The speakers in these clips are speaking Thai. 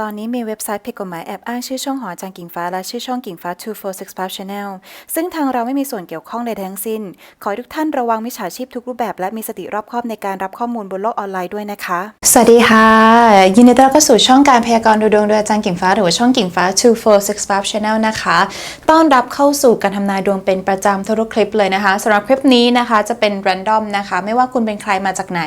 ตอนนี้มีเว็บไซต์ผิดกฎหมายแอบอ้างชื่อช่องหอจารย์กิ่งฟ้าและชื่อช่องกิ่งฟ้า 2465 Channel ซึ่งทางเราไม่มีส่วนเกี่ยวข้องใดทั้งสิ้น ขอทุกท่านระวังมิจฉาชีพทุกรูปแบบและมีสติรอบคอบในการรับข้อมูลบนโลกออนไลน์ด้วยนะคะ สวัสดีค่ะ ยินดีต้อนรับเข้าสู่ช่องการพยากรณ์ดูดวงโดยอาจารย์กิ่งฟ้าหรือว่าช่องกิ่งฟ้า 2465 Channel นะคะต้อนรับเข้าสู่การทำนายดวงเป็นประจำทุกคลิปเลยนะคะสำหรับคลิปนี้นะคะจะเป็น random นะคะ ไม่ว่าคุณเป็นใครมาจากไหน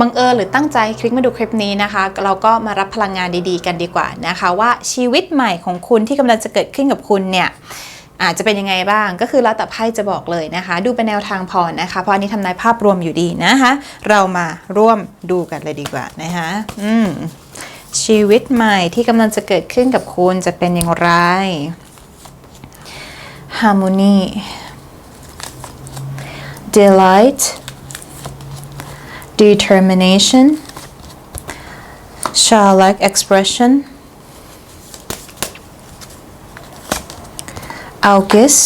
บังเอิญหรือตั้งใจคลิกมาดูคลิปนี้นะคะ เราก็มารับพลังงานดีๆ กันดีกว่านะคะ ว่าชีวิตใหม่ของคุณที่กำลังจะเกิดขึ้นกับคุณเนี่ยอาจจะเป็นยังไงบ้างก็คือแล้วแต่ไพ่จะบอกเลยนะคะ ดูเป็นแนวทางพอนะคะ เพราะอันนี้ทำนายภาพรวมอยู่ดีนะคะ เรามาร่วมดูกันเลยดีกว่านะคะอืมชีวิตใหม่ที่กำลังจะเกิดขึ้นกับคุณจะเป็นอย่างไร harmony delight determination childlike expression August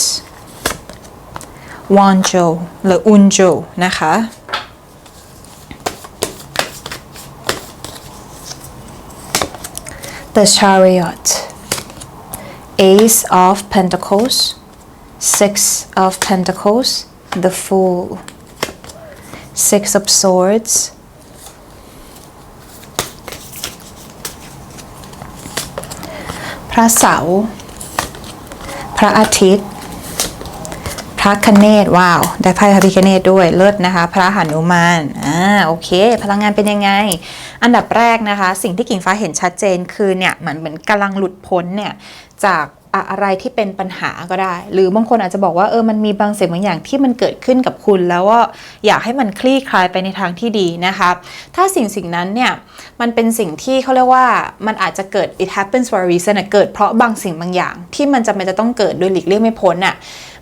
w a n j o หรือ Unjo นะคะ The Chariot Ace of Pentacles Six of Pentacles The Fool Six of Swords พระเสาร์พระอาทิตย์ พระคเนศว้าว ได้ไพ่พระพิคเนศด้วยเลิศนะคะ พระหนุมานอ่าโอเค พลังงานเป็นยังไง อันดับแรกนะคะ สิ่งที่กิ่งฟ้าเห็นชัดเจนคือเนี่ยเหมือนเหมือนกำลังหลุดพ้นเนี่ยจาก อะไรที่เป็นปัญหาก็ได้ หรือบางคนอาจจะบอกว่าเออมันมีบางสิ่งบางอย่างที่มันเกิดขึ้นกับคุณแล้วว่าอยากให้มันคลี่คลายไปในทางที่ดีนะคะถ้าสิ่งสิ่งนั้นเนี่ยมันเป็นสิ่งที่เขาเรียกว่ามันอาจจะเกิด it happens for a reason เกิดเพราะบางสิ่งบางอย่าง ที่มันจะเป็นจะต้องเกิดโดยหลีกเลี่ยงไม่พ้นอะ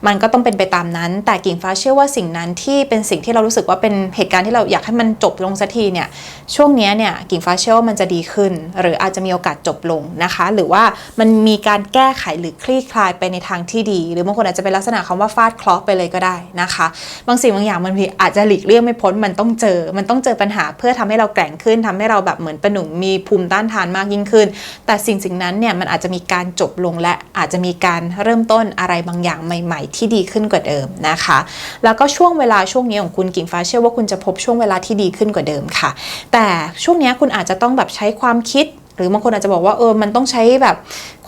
มันก็ต้องเป็นไปตามนั้น แต่กิ่งฟ้าเชื่อว่าสิ่งนั้นที่เป็นสิ่งที่เรารู้สึกว่าเป็นเหตุการณ์ที่เราอยากให้มันจบลงสักทีเนี่ยช่วงนี้เนี่ยกิ่งฟ้าเชื่อว่ามันจะดีขึ้น หรืออาจจะมีโอกาสจบลงนะคะ หรือว่ามันมีการแก้ไขหรือคลี่คลายไปในทางที่ดี หรือบางคนอาจจะเป็นลักษณะคำว่าฟาดเคราะไปเลยก็ได้นะคะ บางสิ่งบางอย่างมันอาจจะหลีกเลี่ยงไม่พ้นมันต้องเจอ มันต้องเจอปัญหาเพื่อทำให้เราแกร่งขึ้นทำให้เราแบบเหมือนประหนุ่มมีภูมิต้านทานมากยิ่งขึ้น แต่สิ่งสิ่งนั้นเนี่ยมันอาจจะมีการจบลงและอาจจะมีการเริ่มต้นอะไรบางอย่างใหม่ที่ดีขึ้นกว่าเดิมนะคะ แล้วก็ช่วงเวลาช่วงนี้ของคุณกิ่งฟ้าเชื่อว่าคุณจะพบช่วงเวลาที่ดีขึ้นกว่าเดิมค่ะ แต่ช่วงนี้คุณอาจจะต้องแบบใช้ความคิด หรือบางคนอาจจะบอกว่าเออมันต้องใช้แบบ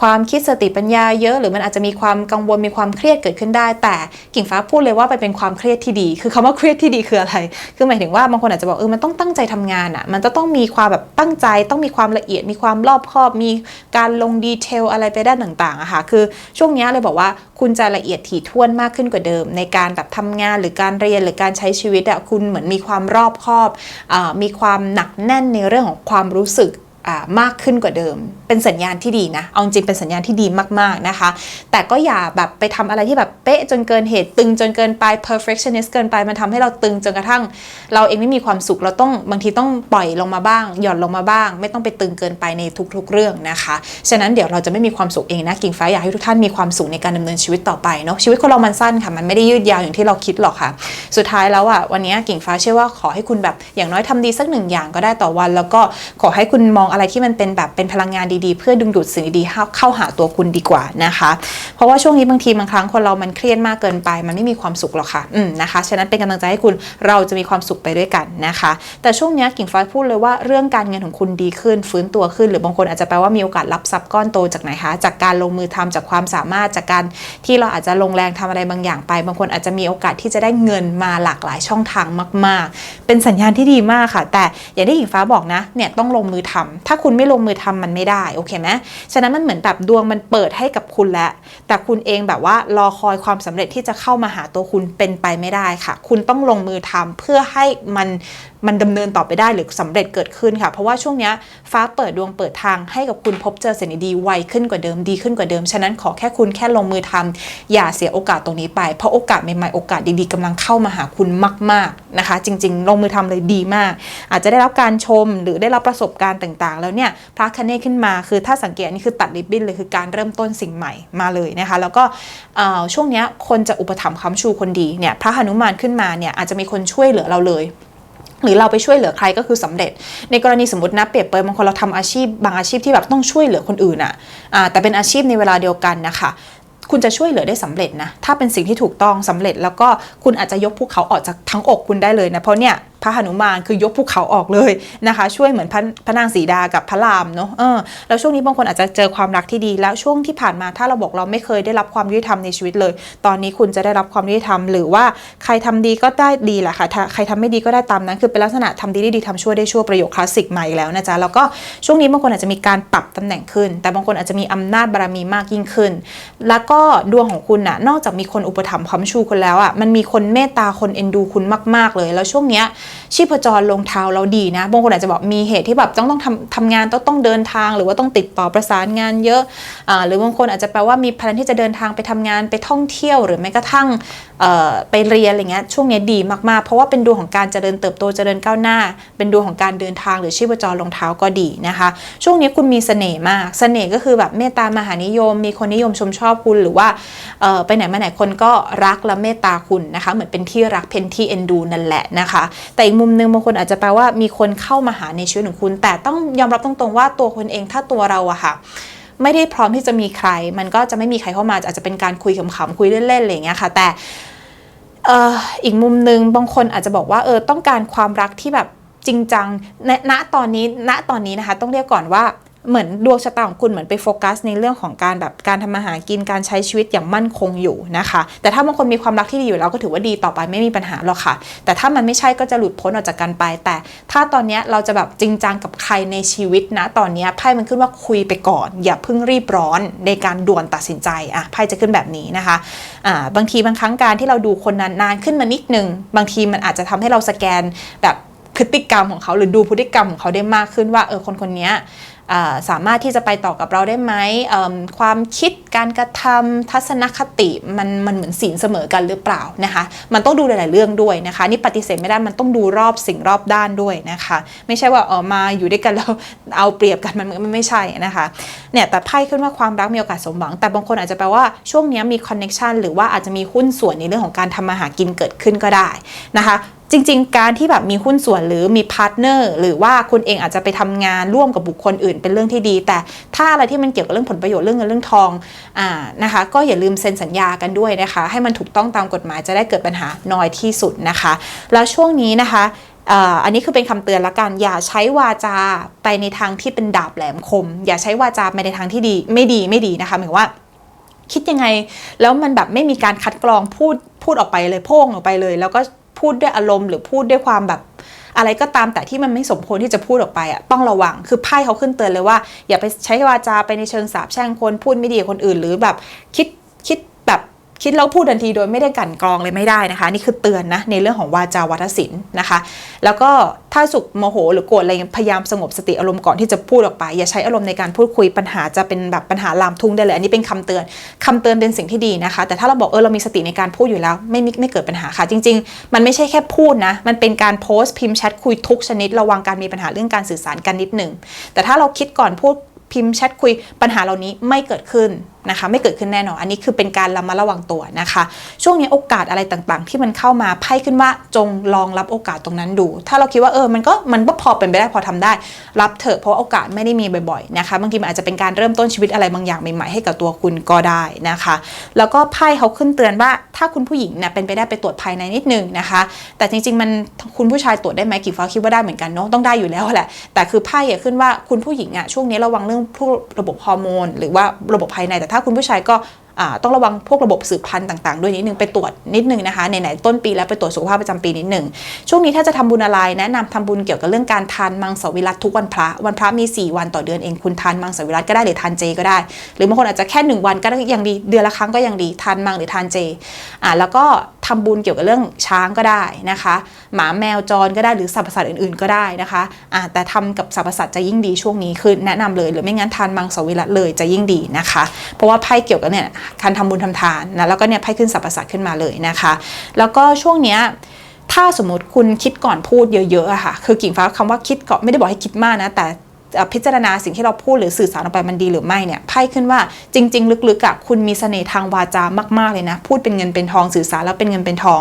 ความคิดสติปัญญาเยอะ หรือมันอาจจะมีความกังวลมีความเครียดเกิดขึ้นได้ แต่กิ่งฟ้าพูดเลยว่าไปเป็นความเครียดที่ดี คือคำว่าเครียดที่ดีคืออะไร คือหมายถึงว่าบางคนอาจจะบอกเออมันต้องตั้งใจทำงานอะ่ะมันจะต้องมีความแบบตั้งใจ ต้องมีความละเอียด มีความรอบคอบ มีการลงดีเทลอะไรไปด้านต่างๆอะค่ะคือช่วงนี้เลยบอกว่าคุณจะละเอียดถี่ถ้วนมากขึ้นกว่าเดิม ในการแบบทำงานหรือการเรียนหรือการใช้ชีวิตอะคุณเหมือนมีความรอบคอบอมีความหนักแน่นในเรื่องของความรู้สึก มากขึ้นกว่าเดิม เป็นสัญญาณที่ดีนะ เอาจริงเป็นสัญญาณที่ดีมากๆนะคะ แต่ก็อย่าแบบไปทำอะไรที่แบบเป๊ะจนเกินเหตุตึงจนเกินไป perfectionist เกินไปมันทำให้เราตึงจนกระทั่ง เราเองไม่มีความสุขเราต้องบางทีต้องปล่อยลงมาบ้าง หย่อนลงมาบ้าง ไม่ต้องไปตึงเกินไปในทุกๆเรื่องนะคะ ฉะนั้นเดี๋ยวเราจะไม่มีความสุขเองนะกิ่งฟ้าอยากให้ทุกท่านมีความสุขในการดำเนินชีวิตต่อไปเนาะชีวิตคนเรามันสั้นค่ะมันไม่ได้ยืดยาวอย่างที่เราคิดหรอกค่ะ สุดท้ายแล้วอะวันนี้กิ่งฟ้าเชื่อว่าขอให้คุณแบบอย่างน้อยทำดีสักหนึ่งอย่างก็ได้ต่อวัน แล้วก็ขอให้คุณมองอะไรที่มันเป็นแบบเป็นพลังงานดีๆ เพื่อดึงดูดสิ่งดีๆเข้าหาตัวคุณดีกว่านะคะ เพราะว่าช่วงนี้บางทีบางครั้งคนเรามันเครียดมากเกินไป มันไม่มีความสุขหรอกค่ะอืมนะคะฉะนั้นเป็นกำลังใจให้คุณเราจะมีความสุขไปด้วยกันนะคะ แต่ช่วงนี้กิ่งฟ้าพูดเลยว่าเรื่องการเงินของคุณดีขึ้น ฟื้นตัวขึ้น หรือบางคนอาจจะแปลว่ามีโอกาสรับทรัพย์ก้อนโตจากไหนคะจากการลงมือทำจากความสามารถจากการที่เราอาจจะลงแรงทำอะไรบางอย่างไป บางคนอาจจะมีโอกาสที่จะได้เงินมาหลากหลายช่องทางมาก ๆ เป็นสัญญาณที่ดีมากค่ะ แต่อย่างที่กิ่งฟ้าบอกนะเนี่ยต้องลงมือทำถ้าคุณไม่ลงมือทำมันไม่ได้โอเคไหมฉะนั้นมันเหมือนแบบดวงมันเปิดให้กับคุณแล้ว แต่คุณเองแบบว่ารอคอยความสำเร็จที่จะเข้ามาหาตัวคุณเป็นไปไม่ได้ค่ะ คุณต้องลงมือทำเพื่อให้มัน มันดำเนินต่อไปได้หรือสำเร็จเกิดขึ้นค่ะ เพราะว่าช่วงนี้ฟ้าเปิดดวงเปิดทางให้กับคุณพบเจอสิ่งดีไวขึ้นกว่าเดิมดีขึ้นกว่าเดิม ฉะนั้นขอแค่คุณแค่ลงมือทำอย่าเสียโอกาสตรงนี้ไป เพราะโอกาสใหม่ๆโอกาสดีๆกำลังเข้ามาหาคุณมาก ๆนะคะ จริง ๆ ลงมือทำเลยดีมาก อาจจะได้รับการชมหรือได้รับประสบการณ์ต่างๆ แล้วเนี่ยพระคเนขึ้นมาคือถ้าสังเกตนี่คือตัดริบบิ้นเลยคือการเริ่มต้นสิ่งใหม่มาเลยนะคะ แล้วก็ช่วงนี้คนจะอุปถัมภ์ค้ำชูคนดีเนี่ยพระหนุมานขึ้นมาเนี่ยอาจจะมีคนช่วยเหลือเราเลย หรือเราไปช่วยเหลือใครก็คือสำเร็จ ในกรณีสมมตินะเปรียบเปยบางคนเราทำอาชีพ บางอาชีพที่แบบต้องช่วยเหลือคนอื่นอะอะแต่เป็นอาชีพในเวลาเดียวกันนะคะคุณจะช่วยเหลือได้สำเร็จนะ ถ้าเป็นสิ่งที่ถูกต้องสำเร็จแล้วก็คุณอาจจะยกภูเขาออกจากทั้งอกคุณได้เลยนะ เพราะเนี่ย พระหนุมานคือยกภูเขาออกเลยนะคะ ช่วยเหมือนพระพระนางสีดากับพระรามเนาะเออแล้วช่วงนี้บางคนอาจจะเจอความรักที่ดี แล้วช่วงที่ผ่านมาถ้าเราบอกเราไม่เคยได้รับความยุติธรรมในชีวิตเลย ตอนนี้คุณจะได้รับความยุติธรรมหรือว่าใครทำดีก็ได้ดีแหละค่ะใครทำไม่ดีก็ได้ตามนั้น คือเป็นลักษณะทำดีได้ดีทำชั่วได้ชั่วประโยคคลาสสิกมาอีกแล้วนะจ๊ะแล้วก็ช่วงนี้บางคนอาจจะมีการปรับตำแหน่งขึ้น แต่บางคนอาจจะมีอำนาจบารมีมากยิ่งขึ้น แล้วก็ดวงของคุณน่ะนอกจากมีคนอุปถัมภ์ค้ำชูคุณแล้วอะมันมีคนเมตตาคนเอ็นดูคุณมาก ๆเลย แล้วช่วงเนี้ยชีพจรลงเท้าเราดีนะบางคนอาจจะบอกมีเหตุที่แบบต้องต้องทำทำงานต้องต้องเดินทาง หรือว่าต้องติดต่อประสานงานเยอะอหรือบางคนอาจจะแปลว่ามีแพลนที่จะเดินทางไปทำงานไปท่องเที่ยว หรือแม้กระทั่งไปเรียนอะไรเงี้ยช่วงนี้ดีมากๆ เพราะว่าเป็นดวงของการเจริญเติบโตเจริญก้าวหน้า เป็นดวงของการเดินทางหรือชีพจรลงเท้าก็ดีนะคะ ช่วงนี้คุณมีเสน่ห์มากเสน่ห์ก็คือแบบเมตตามหานิยม มีคนนิยมชมชอบคุณหรือว่าไปไหนมาไหนคนก็รักและเมตตาคุณนะคะ เหมือนเป็นที่รักเป็นที่เอ็นดูนั่นแหละนะคะแต่อีกมุมหนึ่งบางคนอาจจะแปลว่ามีคนเข้ามาหาในชีวิตของคุณ แต่ต้องยอมรับตรงๆว่าตัวคนเองถ้าตัวเราอะค่ะไม่ได้พร้อมที่จะมีใคร มันก็จะไม่มีใครเข้ามาอาจจะเป็นการคุยขำๆคุยเล่นๆอะไรอย่างเงี้ยค่ะ แต่เอ่ออีกมุมหนึ่งบางคนอาจจะบอกว่าเออต้องการความรักที่แบบจริงจังณตอนนี้ณตอนนี้นะคะ ต้องเรียกก่อนว่า เหมือนดวงชะตาของคุณเหมือนไปโฟกัส ในเรื่องของการแบบการทำมาหากินการใช้ชีวิตอย่างมั่นคงอยู่นะคะ แต่ถ้าบางคนมีความรักที่ดีอยู่แล้วก็ถือว่าดีต่อไปไม่มีปัญหาหรอกค่ะ แต่ถ้ามันไม่ใช่ก็จะหลุดพ้นออกจากกันไป แต่ถ้าตอนนี้เราจะแบบจริงจังกับใครในชีวิตนะ ตอนนี้ไพ่มันขึ้นว่าคุยไปก่อน อย่าเพิ่งรีบร้อนในการด่วนตัดสินใจอะไพ่จะขึ้นแบบนี้นะคะอ่าบางทีบางครั้งการที่เราดูคนนั้นนานขึ้นมานิดนึงบางทีมันอาจจะทำให้เราสแกนแบบพฤติกรรมของเขาหรือดูพฤติกรรมของเขาได้มากขึ้นว่าเออคนคนนี้ สามารถที่จะไปต่อกับเราได้ไหมความคิดการกระทำทัศนคติมันมันเหมือนศีลเสมอกันหรือเปล่านะคะ มันต้องดูหลาย ๆ เรื่องด้วยนะคะ นี่ปฏิเสธไม่ได้มันต้องดูรอบสิ่งรอบด้านด้วยนะคะ ไม่ใช่ว่าเออมาอยู่ด้วยกันแล้วเอาเปรียบกันมันมันไม่ใช่นะคะเนี่ยแต่ไพ่ขึ้นว่าความรักมีโอกาสสมหวัง แต่บางคนอาจจะแปลว่าช่วงนี้มีคอนเน็ชันหรือว่าอาจจะมีหุ้นส่วนในเรื่องของการทำมาหากินเกิดขึ้นก็ได้นะคะ จริง ๆ การที่แบบมีหุ้นส่วนหรือมีพาร์ทเนอร์หรือว่าคุณเองอาจจะไปทำงานร่วมกับบุคคลอื่น เป็นเรื่องที่ดี แต่ถ้าอะไรที่มันเกี่ยวกับเรื่องผลประโยชน์เรื่องเงินเรื่องทองอ่านะคะก็อย่าลืมเซ็นสัญญากันด้วยนะคะ ให้มันถูกต้องตามกฎหมายจะได้เกิดปัญหาน้อยที่สุดนะคะ แล้วช่วงนี้นะคะอันนี้คือเป็นคำเตือนละกัน อย่าใช้วาจาไปในทางที่เป็นดาบแหลมคม อย่าใช้วาจาไปในทางที่ดีไม่ดีไม่ดีนะคะหมายว่าคิดยังไงแล้วมันแบบไม่มีการคัดกรองพูดพูดออกไปเลยโพ่งออกไปเลย แล้วก็ พูดด้วยอารมณ์ หรือพูดด้วยความแบบอะไรก็ตามแต่ที่มันไม่สมควรที่จะพูดออกไปอะต้องระวังคือไพ่เขาขึ้นเตือนเลยว่า อย่าไปใช้วาจาไปในเชิงสาบแช่งคนพูดไม่ดีคนอื่น หรือแบบคิดคิดแบบ คิดแล้วพูดทันทีโดยไม่ได้กลั่นกรองเลยไม่ได้นะคะ นี่คือเตือนนะในเรื่องของวาจาวัฒศิลป์นะคะ แล้วก็ถ้าสุขโมโหหรือโกรธอะไรพยายามสงบสติอารมณ์ก่อนที่จะพูดออกไป อย่าใช้อารมณ์ในการพูดคุยปัญหาจะเป็นแบบปัญหาลามทุ่งได้เลย อันนี้เป็นคำเตือนคำเตือนเป็นสิ่งที่ดีนะคะ แต่ถ้าเราบอกเออเรามีสติในการพูดอยู่แล้ว ไม่มีไม่เกิดปัญหาค่ะ จริง ๆ มันไม่ใช่แค่พูดนะ มันเป็นการโพสต์พิมพ์แชทคุยทุกชนิดระวังการมีปัญหาเรื่องการสื่อสารกันนิดหนึ่งแต่ถ้าเราคิดก่อนพูดพิมพ์แชทคุยปัญหาเหล่านี้ไม่เกิดขึ้นนะคะไม่เกิดขึ้นแน่นอนอันนี้คือเป็นการระมัดระวังตัวนะคะ ช่วงนี้โอกาสอะไรต่างๆ ที่มันเข้ามาไพ่ขึ้นว่าจงลองรับโอกาสตรงนั้นดู ถ้าเราคิดว่าเออมันก็มันก็พอเป็นไปได้พอทำได้ รับเถอะเพราะว่าโอกาสไม่ได้มีบ่อยๆนะคะบางทีมันอาจจะเป็นการเริ่มต้นชีวิตอะไรบางอย่างใหม่ๆให้กับตัวคุณก็ได้นะคะ แล้วก็ไพ่เขาขึ้นเตือนว่าถ้าคุณผู้หญิงเนี่ยเป็นไปได้ไปตรวจภายในนิดนึงนะคะ แต่จริงๆมันคุณผู้ชายตรวจได้ไหมกี่ฟ้าคิดว่าได้เหมือนกันเนาะต้องได้อยู่แล้วแหละแต่คือไพ่ขึ้นว่าคุณผู้หญิงอะช่วงนี้ระวังเรื่องพวกระบบฮอร์โมนหรือว่าระบบภายในแต่ถ้าคุณผู้ชายก็ต้องระวังพวกระบบสืบพันธุ์ต่างๆ ด้วยนิดนึงไปตรวจนิดนึงนะคะไหนๆต้นปีแล้วไปตรวจสุขภาพประจำปีนิดนึงช่วงนี้ถ้าจะทำบุญอะไรแนะนำทำบุญเกี่ยวกับเรื่องการทานมังสวิรัตทุกวันพระ วันพระมี 4 วันต่อเดือนเองคุณทานมังสวิรัตก็ได้หรือทานเจก็ได้ หรือบางคนอาจจะแค่ 1 วันก็ยังดีเดือนละครั้งก็ยังดีทานมังหรือทานเจอ่าแล้วก็ทำบุญเกี่ยวกับเรื่องช้างก็ได้นะคะ หมาแมวจรก็ได้หรือสรรพสัตว์อื่นๆก็ได้นะคะอ่าแต่ทำกับสรรพสัตว์จะยิ่งดีช่วงนี้คือแนะนำเลยหรือไม่งั้นทานมังสวิรัตเลยจะยิ่งดีนะคะ เพราะว่าไพ่เกี่ยวกับเนี่ยการทำบุญทำทานนะแล้วก็เนี่ยไพ่ขึ้นสรรพสัตว์ขึ้นมาเลยนะคะ แล้วก็ช่วงเนี้ยถ้าสมมติคุณคิดก่อนพูดเยอะๆอะค่ะ คือกิ่งฟ้าคำว่าคิดก่อนไม่ได้บอกให้คิดมากนะ แต่ พิจารณาสิ่งที่เราพูดหรือสื่อสารออกไปมันดีหรือไม่เนี่ยไพ่ขึ้นว่าจริง ๆ ลึกๆอะคุณมีเสน่ห์ทางวาจามากๆเลยนะ พูดเป็นเงินเป็นทองสื่อสารแล้วเป็นเงินเป็นทอง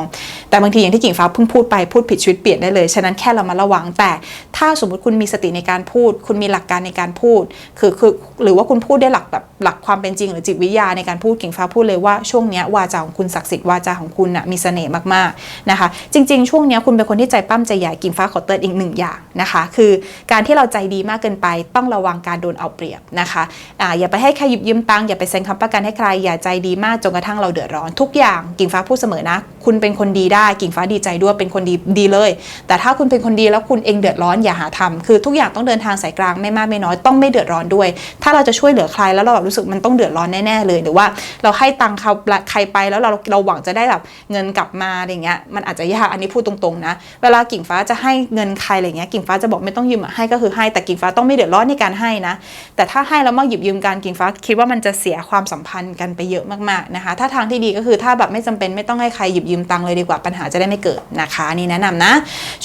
แต่บางทีอย่างที่กิ่งฟ้าเพิ่งพูดไปพูดผิดชีวิตเปลี่ยนได้เลย ฉะนั้นแค่เรามาระวังแต่ ถ้าสมมติคุณมีสติในการพูด คุณมีหลักการในการพูด คือคือหรือว่าคุณพูดได้หลักแบบหลักความเป็นจริง หรือจิตวิทยาในการพูดกิ่งฟ้าพูดเลยว่าช่วงนี้วาจาของคุณศักดิ์สิทธิ์วาจาของคุณนะมีเสน่ห์มากๆนะคะ จริง ๆ ช่วงนี้คุณเป็นคนที่ใจปั้มใจใหญ่กิ่งฟ้าขอเตือนอีกหนึ่งอย่างนะคะ คือการที่เราใจดีมากเกินไปต้องระวังการโดนเอาเปรียบนะคะอ่าอย่าไปให้ใครหยิบยืมตังค์อย่าไปเซ็นคำประกันให้ใครอย่าใจดีมากจนกระทั่งเราเดือดร้อนทุกอย่างกิ่งฟ้าพูดเสมอนะ คุณเป็นคนดีได้กิ่งฟ้าดีใจด้วยเป็นคนดีดีเลย แต่ถ้าคุณเป็นคนดีแล้วคุณเองเดือดร้อนอย่าหาทำคือทุกอย่างต้องเดินทางสายกลางไม่มากไม่น้อยต้องไม่เดือดร้อนด้วย ถ้าเราจะช่วยเหลือใครแล้วเราแบบรู้สึกมันต้องเดือดร้อนแน่ๆเลย หรือว่าเราให้ตังค์เขาใครไปแล้วเราเราหวังจะได้แบบเงินกลับมาอะไรเงี้ยมันอาจจะยากอันนี้พูดตรงๆนะ เวลากิ่งฟ้าจะให้เงินใครอะไรเงี้ยกิ่งฟ้าจะบอกไม่ต้องยืมให้ก็คือให้แต่กิ่งฟ้าต้องไม่เดือดร้อนในการให้นะ แต่ถ้าให้แล้วมาหยิบยืมกันกิ่งฟ้าคิดว่ามันจะเสียความสัมพันธ์กันไปเยอะมากๆนะคะ ถ้าทางที่ดีก็คือถ้าแบบไม่จำเป็นไม่ต้องให้ใครหยิบยืมตังค์เลยดีกว่าปัญหาจะได้ไม่เกิดนะคะนี่แนะนำนะ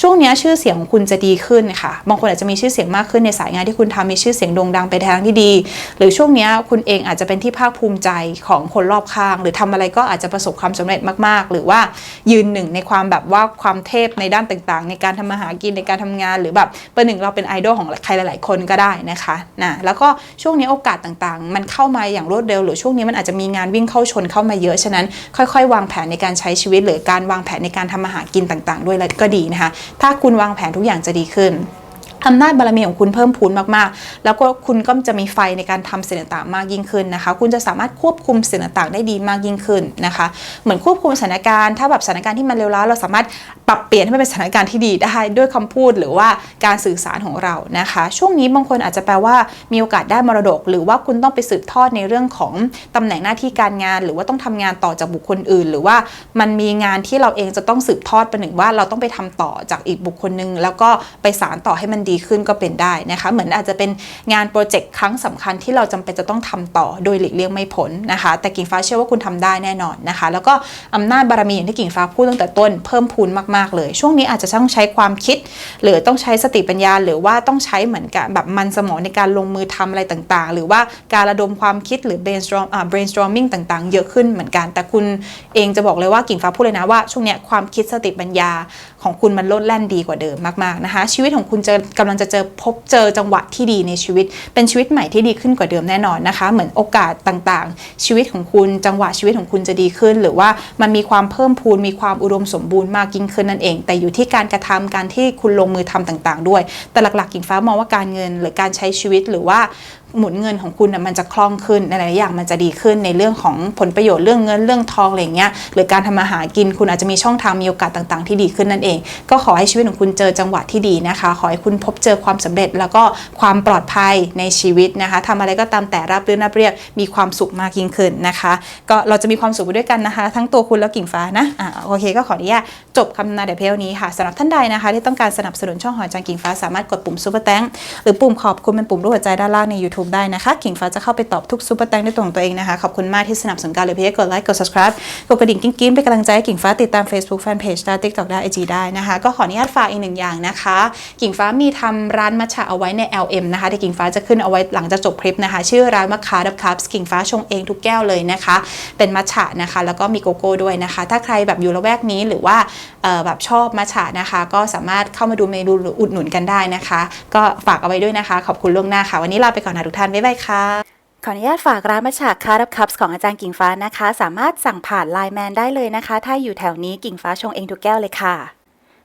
ช่วงนี้ชื่อเสียงของคุณจะดีขึ้นค่ะ บางคนอาจจะมีชื่อเสียงมากขึ้นในสายงานที่คุณทำมีชื่อเสียงโด่งดังไปทางที่ดี หรือช่วงนี้คุณเองอาจจะเป็นที่ภาคภูมิใจของคนรอบข้าง หรือทำอะไรก็อาจจะประสบความสำเร็จมาก ๆ หรือว่ายืนหนึ่งในความแบบว่าความเทพในด้านต่างๆ ในการทำมาหากินในการทำงาน หรือแบบเป็นหนึ่งเราเป็นไอดอลของใครหลาย ๆ คนก็ได้นะคะนะแล้วก็ช่วงนี้โอกาสต่างๆ มันเข้ามาอย่างรวดเร็ว หรือช่วงนี้มันอาจจะมีงานวิ่งเข้าชนเข้ามาเยอะฉะนั้น ค่อยๆ วางแผนในการใช้ชีวิต หรือการวางแผนในการทำอาหารกินต่างๆ ด้วยก็ดีนะคะ ถ้าคุณวางแผนทุกอย่างจะดีขึ้น อำนาจบารมีของคุณเพิ่มพูนมากๆ แล้วก็คุณก็จะมีไฟในการทำสิ่งต่างๆมากยิ่งขึ้นนะคะ คุณจะสามารถควบคุมสิ่งต่างๆได้ดีมากยิ่งขึ้นนะคะ เหมือนควบคุมสถานการณ์ ถ้าแบบสถานการณ์ที่มันเลวร้ายเราสามารถปรับเปลี่ยนให้มันเป็นสถานการณ์ที่ดีได้ด้วยคำพูดหรือว่าการสื่อสารของเรานะคะ ช่วงนี้บางคนอาจจะแปลว่ามีโอกาสได้มรดก หรือว่าคุณต้องไปสืบทอดในเรื่องของตำแหน่งหน้าที่การงาน หรือว่าต้องทำงานต่อจากบุคคลอื่น หรือว่ามันมีงานที่เราเองจะต้องสืบทอดไปหนึ่งว่าเราต้องไปทำต่อจากอีกบุคคลหนึ่งแล้วก็ไปสารต่อให้มันดีขึ้นก็เป็นได้นะคะ เหมือนอาจจะเป็นงานโปรเจกต์ครั้งสำคัญที่เราจำเป็นจะต้องทำต่อโดยหลีกเลี่ยงไม่พ้นนะคะ แต่กิ่งฟ้าเชื่อว่าคุณทำได้แน่นอนนะคะ แล้วก็อำนาจบารมีอย่างที่กิ่งฟ้าพูดตั้งแต่ต้นเพิ่มพูนมากๆเลย ช่วงนี้อาจจะต้องใช้ความคิด หรือต้องใช้สติปัญญา หรือว่าต้องใช้เหมือนกับแบบมันสมองในการลงมือทำอะไรต่างๆ หรือว่าการระดมความคิดหรือ brainstorm อ่า brainstorming ต่างๆ เยอะขึ้นเหมือนกัน แต่คุณเองจะบอกเลยว่ากิ่งฟ้าพูดเลยนะว่าช่วงนี้ความคิดสติปัญญา ของคุณมันลดแล่นดีกว่าเดิมมากๆนะคะ ชีวิตของคุณจะกำลังจะเจอพบเจอจังหวะที่ดีในชีวิต เป็นชีวิตใหม่ที่ดีขึ้นกว่าเดิมแน่นอนนะคะ เหมือนโอกาสต่างๆ ชีวิตของคุณจังหวะชีวิตของคุณจะดีขึ้น หรือว่ามันมีความเพิ่มพูนมีความอุดมสมบูรณ์มากยิ่งขึ้นนั่นเอง แต่อยู่ที่การกระทำการที่คุณลงมือทำต่างๆ ด้วย แต่หลักๆกิ่งฟ้ามองว่าการเงินหรือการใช้ชีวิตหรือว่า หมุนเงินของคุณนะมันจะคล่องขึ้นในหลายๆอย่างมันจะดีขึ้นในเรื่องของผลประโยชน์เรื่องเงินเรื่องทองอะไรอย่างเงี้ยหรือการทำมาหากินคุณอาจจะมีช่องทางมีโอกาสต่างๆ ที่ดีขึ้นนั่นเอง ก็ขอให้ชีวิตของคุณเจอจังหวะที่ดีนะคะ ขอให้คุณพบเจอความสำเร็จแล้วก็ความปลอดภัยในชีวิตนะคะทำอะไรก็ตามแต่รับเรื่นรับเรียบมีความสุขมากยิ่งขึ้นนะคะ ก็เราจะมีความสุขไปด้วยกันนะคะ ทั้งตัวคุณและกิ่งฟ้านะอ่าโอเคก็ขออนุญาตจบคำนาเดเพลนี้ค่ะสำหรับท่านใดนะคะ ที่ต้องการสนับสนุนช่องหอยจางกิ่งฟ้าสามารถกดปุ่มซุปเปอร์แตงหรือปุ่มขอบคุณเป็นปุ่มรูปหัวใจด้านล่างใน YouTube ได้นะคะกิ่งฟ้าจะเข้าไปตอบทุกซุปเปอร์แตงด้วยตัวของตัวเองนะคะ ขอบคุณมากที่สนับสนุนการเลยเพียกดไลค์กด subscribe กดกระดิ่งกิ้งๆเป็นกำลังใจให้กิ่งฟ้าติดตาม Facebook Fanpage ได้ TikTok ได้ IG ได้นะคะ ก็ขออนุญาตฝากอีกหนึ่งอย่างนะคะ กิ่งฟ้ามีทำร้านมัทฉะเอาไว้ใน LM นะคะที่กิ่งฟ้าจะขึ้นเอาไว้หลังจากจบคลิปนะคะ ชื่อร้านมะคาดับคัพกิ่งฟ้าชงเองทุกแก้วเลยนะคะ เป็นมัทฉะนะคะ แล้วก็มีโกโก้ด้วยนะคะ ถ้าใครแบบอยู่ละแวกนี้หรือว่าแบบชอบมัทฉะนะคะ ก็สามารถเข้ามาดูเมนูอุดหนุนกันได้นะคะ ก็ฝากเอาไว้ด้วยนะคะ ขอบคุณล่วงหน้าค่ะ วันนี้ลาไปก่อนนะทุกท่าน บ๊ายบายค่ะ ขออนุญาตฝากร้านมัชฉากคารับคัพของอาจารย์กิ่งฟ้านะคะ สามารถสั่งผ่านไลน์แมนได้เลยนะคะ ถ้าอยู่แถวนี้กิ่งฟ้าชงเองทุกแก้วเลยค่ะ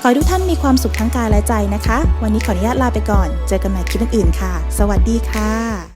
ขอให้ทุกท่านมีความสุขทั้งกายและใจนะคะ วันนี้ขออนุญาตลาไปก่อน เจอกันใหม่คลิปอื่นๆค่ะ สวัสดีค่ะ